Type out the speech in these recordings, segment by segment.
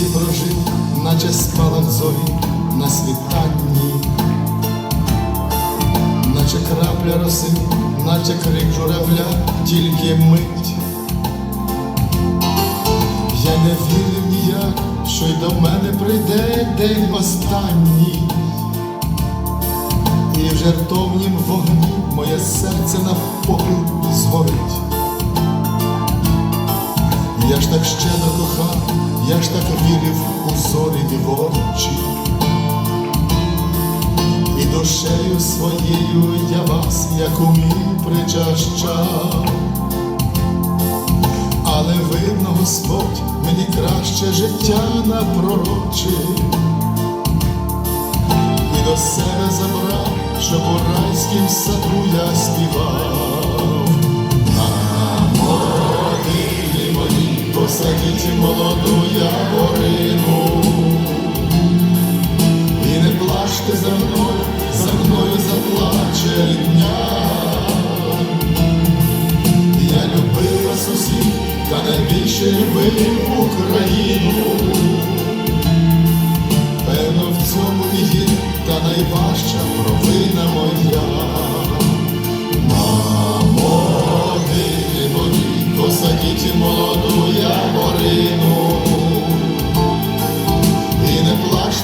світі прожив, наче спалах зорі на світанні, наче крапля роси, наче крик журавля, тільки мить. Я не вірив ніяк, що й до мене прийде день останній, і в жертовнім вогні моє серце навпопіл згорить. Я ж так щедро кохав я ж так вірив у зорі дівочі. І душею своєю я вас, як умів, причащав. Але видно, Господь мені краще життя напророчив і до себе забрав, щоб у райськім саду я співав. Посадіть молоду яворину. І не плачте за мною, за мною заплаче рідня. Я любив вас усіх, та найбільше любив Україну. Певно, в цьому є та найважча провина моя. Могилі моїй посадіть молоду.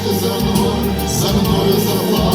ти за мною, за мною за мною.